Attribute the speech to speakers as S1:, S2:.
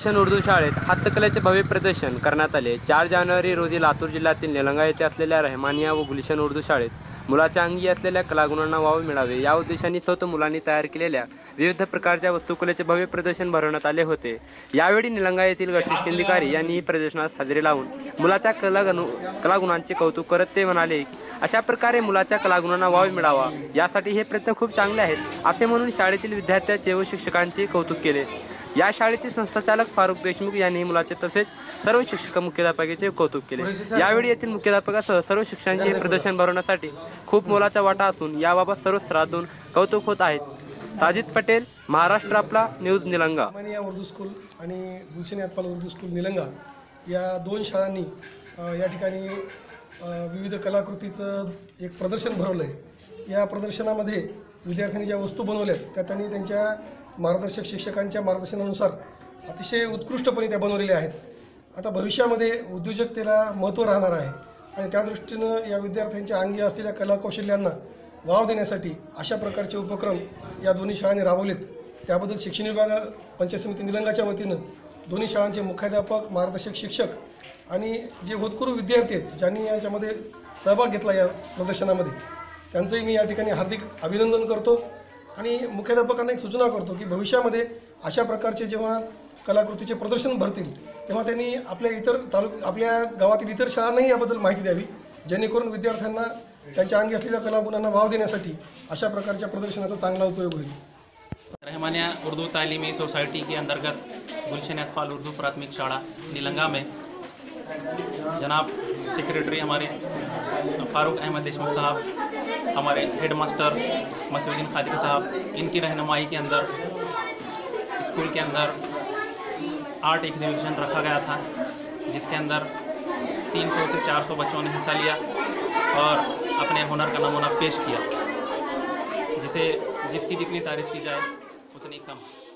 S1: शिक्षण उर्दू शाळेत हस्तकलेचे भव्य प्रदर्शन करण्यात आले. चार जानेवारी रोजी लातूर जिल्ह्यातील निलंगा येथे असलेल्या रहमानिया व गुलशन उर्दू शाळेत मुलाच्या अंगी असलेल्या कलागुणांना वाव मिळावे. या उद्देशाने स्वतः मुलांनी तयार केलेल्या विविध प्रकारच्या वस्तुकलेचे भव्य प्रदर्शन भरवण्यात आले होते. यावेळी निलंगा येथील गटशिष्टाधिकारी यांनी ही प्रदर्शनास हजेरी लावून मुलाच्या कलागुण कलागुणांचे कौतुक करत ते म्हणाले अशा प्रकारे मुलाच्या कलागुणांना वाव मिळावा. यासाठी हे प्रयत्न खूप चांगले आहेत असे म्हणून शाळेतील विद्यार्थ्यांचे व शिक्षकांचे कौतुक केले. या शाळेचे संस्थाचालक फारुख देशमुख यांनी मुलाचे तसेच सर्व शिक्षक मुख्याध्यापकाचे कौतुक केले. यावेळी येथील मुख्याध्यापकासह सर्व शिक्षकांचे प्रदर्शन भरवण्यासाठी खूप मोलाचा वाटा असून याबाबत सर्व स्तरातून कौतुक होत आहेत साजिद पटेल महाराष्ट्र आपला न्यूज निलंगा.
S2: या उर्दू स्कूल आणि गुलशन यातपाल उर्दू स्कूल निलंगा या दोन शाळांनी या ठिकाणी विविध कलाकृतीचं एक प्रदर्शन भरवलं आहे या प्रदर्शनामध्ये विद्यार्थ्यांनी ज्या वस्तू बनवल्यात त्या त्यांनी त्यांच्या मार्गदर्शक शिक्षकांच्या मार्गदर्शनानुसार अतिशय उत्कृष्टपणे त्या बनवलेल्या आहेत. आता भविष्यामध्ये उद्योजकतेला महत्त्व राहणार आहे आणि त्या दृष्टीनं या विद्यार्थ्यांच्या अंगी असलेल्या कलाकौशल्यांना वाव देण्यासाठी अशा प्रकारचे उपक्रम या दोन्ही शाळांनी राबवलेत. त्याबद्दल शिक्षण विभाग पंचायत समिती निलंगाच्या वतीनं दोन्ही शाळांचे मुख्याध्यापक मार्गदर्शक शिक्षक आणि जे होतकरू विद्यार्थी आहेत ज्यांनी याच्यामध्ये सहभाग घेतला या प्रदर्शनामध्ये त्यांचंही मी या ठिकाणी हार्दिक अभिनंदन करतो. आणि मुख्याध्यापकांना एक सूचना करतो की भविष्यामध्ये अशा प्रकारचे जेव्हा कलाकृतीचे प्रदर्शन भरतील तेव्हा त्यांनी आपल्या इतर तालुक आपल्या गावातील इतर शाळांनाही याबद्दल माहिती द्यावी जेणेकरून विद्यार्थ्यांना त्यांच्या अंगी असलेल्या कलागुणांना वाव देण्यासाठी अशा प्रकारच्या प्रदर्शनाचा चांगला उपयोग होईल.
S3: रहमानिया उर्दू तालीमी सोसाइटी के अंतर्गत गुलशन अतफाल उर्दू प्राथमिक शाला निलंगा में। जनाब सेक्रेटरी हमारे फ़ारूक अहमद देशमुख साहब, हमारे हेड मास्टर मसूद्दीन खादिर साहब, इनकी रहनुमाई के अंदर, स्कूल के अंदर आर्ट एग्जीबिशन रखा गया था, जिसके अंदर 300 से 400 बच्चों ने हिस्सा लिया और अपने हुनर का नमूना पेश किया, जिसे, जिसकी जितनी तारीफ़ की जाए, उतनी कम।